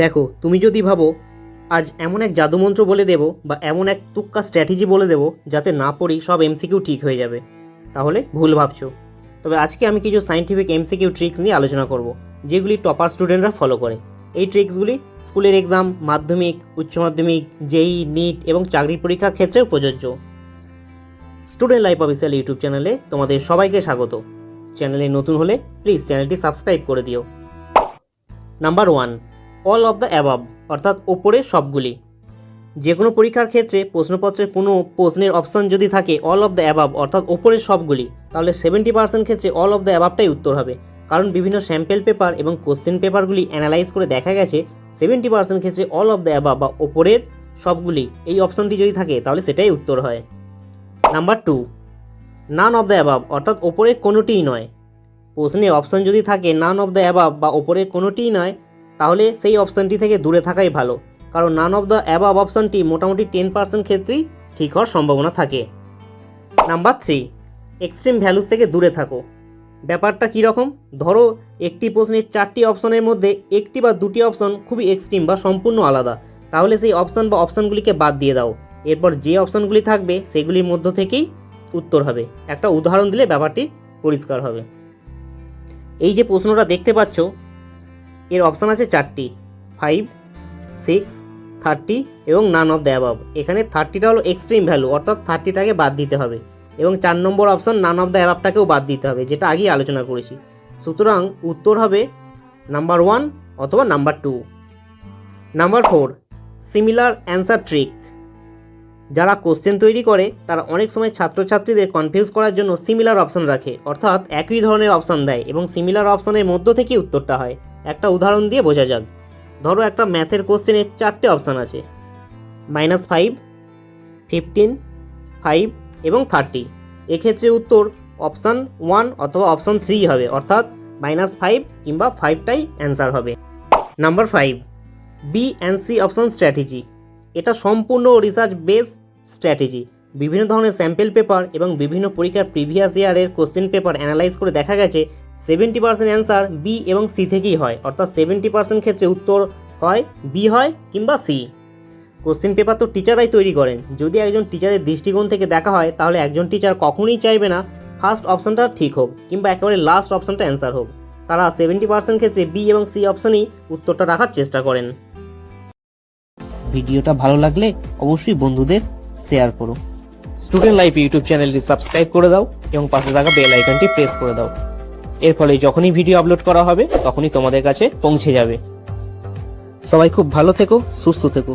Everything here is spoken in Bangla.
দেখো, তুমি যদি ভাবো, আজ এমন এক জাদুমন্ত্র বলে দেব বা এমন এক তুক্কা স্ট্র্যাটেজি বলে দেব যাতে না পড়ি সব এমসিকিউ ঠিক হয়ে যাবে, তাহলে ভুল ভাবছ। তবে আজকে আমি কিছু সাইন্টিফিক এমসিকিউ ট্রিক্স নিয়ে আলোচনা করব, যেগুলি টপার স্টুডেন্টরা ফলো করে। এই ট্রিক্সগুলি স্কুলের এক্সাম মাধ্যমিক, উচ্চ মাধ্যমিক, জেই, নিট এবং চাকরি পরীক্ষার ক্ষেত্রেও প্রযোজ্য। স্টুডেন্ট লাইফ অফিসিয়াল ইউটিউব চ্যানেলে তোমাদের সবাইকে স্বাগত। চ্যানেলে নতুন হলে প্লিজ চ্যানেলটি সাবস্ক্রাইব করে দিও। Number one all of the above অর্থাৎ ওপরের সবগুলি। যে কোনো পরীক্ষার ক্ষেত্রে প্রশ্নপত্রের কোনো প্রশ্নের অপশান যদি থাকে অল অফ দ্য অ্যাবাব অর্থাৎ ওপরের সবগুলি, তাহলে সেভেন্টি পার্সেন্ট ক্ষেত্রে অল অফ দ্য অ্যাবাবটাই উত্তর হবে। কারণ বিভিন্ন স্যাম্পেল পেপার এবং কোশ্চেন পেপারগুলি অ্যানালাইজ করে দেখা গেছে সেভেন্টি পার্সেন্ট ক্ষেত্রে অল অফ দ্য অ্যাবাব বা ওপরের সবগুলি, এই অপশানটি যদি থাকে, তাহলে সেটাই উত্তর হয়। Number two none of the above অর্থাৎ ওপরের কোনোটিই নয়। প্রশ্নে অপশন যদি থাকে নান অফ দ্য অ্যাবাব বা ওপরের কোনোটিই নয় তাহলে সেই অপশনটি থেকে দূরে থাকাই ভালো। কারণ নান অফ দ্য অ্যাবাব অপশনটি মোটামুটি টেন পার্সেন্ট ক্ষেত্রেই ঠিক হওয়ার সম্ভাবনা থাকে। নাম্বার থ্রি এক্সট্রিম ভ্যালুস থেকে দূরে থাকো। ব্যাপারটা কীরকম ধরো একটি প্রশ্নের চারটি অপশনের মধ্যে একটি বা দুটি অপশন খুবই এক্সট্রিম বা সম্পূর্ণ আলাদা। তাহলে সেই অপশন বা অপশনগুলিকে বাদ দিয়ে দাও। এরপর যে অপশনগুলি থাকবে সেগুলির মধ্য থেকেই উত্তর হবে। একটা উদাহরণ দিলে ব্যাপারটি পরিষ্কার হবে। এই যে প্রশ্নটা দেখতে পাচ্ছ এর অপশান আছে চারটি ফাইভ সিক্স থার্টি এবং নান অফ দ্য অ্যাবাব এখানে থার্টিটা হলো এক্সট্রিম ভ্যালু অর্থাৎ থার্টিটাকে বাদ দিতে হবে এবং চার নম্বর অপশান নান অফ দ্য অ্যাবাবটাকেও বাদ দিতে হবে, যেটা আগেই আলোচনা করেছি। সুতরাং উত্তর হবে নাম্বার ওয়ান অথবা number two number four similar answer trick যারা কোশ্চেন তৈরি করে, তারা অনেক সময় ছাত্রছাত্রীদের কনফিউজ করার জন্য সিমিলার অপশান রাখে, অর্থাৎ একই ধরনের অপশান দেয় এবং সিমিলার অপশনের মধ্য থেকেই উত্তরটা হয়। একটা উদাহরণ দিয়ে বোঝা যাক। ধরো একটা ম্যাথের কোশ্চেনের চারটে অপশান আছে। মাইনাস ফাইভ ফিফটিন ফাইভ এবং থার্টি এক্ষেত্রে উত্তর অপশান ওয়ান অথবা অপশান থ্রি হবে, অর্থাৎ মাইনাস ফাইভ কিংবা ফাইভটাই অ্যান্সার হবে। Number five B and C option strategy এটা সম্পূর্ণ রিসার্চ বেসড স্ট্র্যাটেজি বিভিন্ন ধরনের স্যাম্পেল পেপার এবং বিভিন্ন পরীক্ষার প্রিভিয়াস ইয়ারের কোশ্চেন পেপার অ্যানালাইজ করে দেখা গেছে সেভেন্টি পার্সেন্ট অ্যান্সার বি এবং সি থেকেই হয়। অর্থাৎ সেভেন্টি পার্সেন্ট ক্ষেত্রে উত্তর হয় বি হয় কিংবা সি কোশ্চেন পেপার তো টিচাররাই তৈরি করেন। যদি একজন টিচারের দৃষ্টিকোণ থেকে দেখা হয়, তাহলে একজন টিচার কখনোই চাইবে না ফার্স্ট অপশনটা ঠিক হোক, কিংবা একেবারে লাস্ট অপশনটা অ্যান্সার হোক। তারা সেভেন্টি পার্সেন্ট ক্ষেত্রে বি এবং সি অপশনেই উত্তরটা রাখার চেষ্টা করেন। ভিডিওটা ভালো লাগলে অবশ্যই বন্ধুদের শেয়ার করো স্টুডেন্ট লাইফ ইউটিউব চ্যানেলটি সাবস্ক্রাইব করে দাও এবং পাশে থাকা বেল আইকনটি প্রেস করে দাও। এর ফলে যখনই ভিডিও আপলোড করা হবে, তখনই তোমাদের কাছে পৌঁছে যাবে। সবাই খুব ভালো থেকো, সুস্থ থেকো।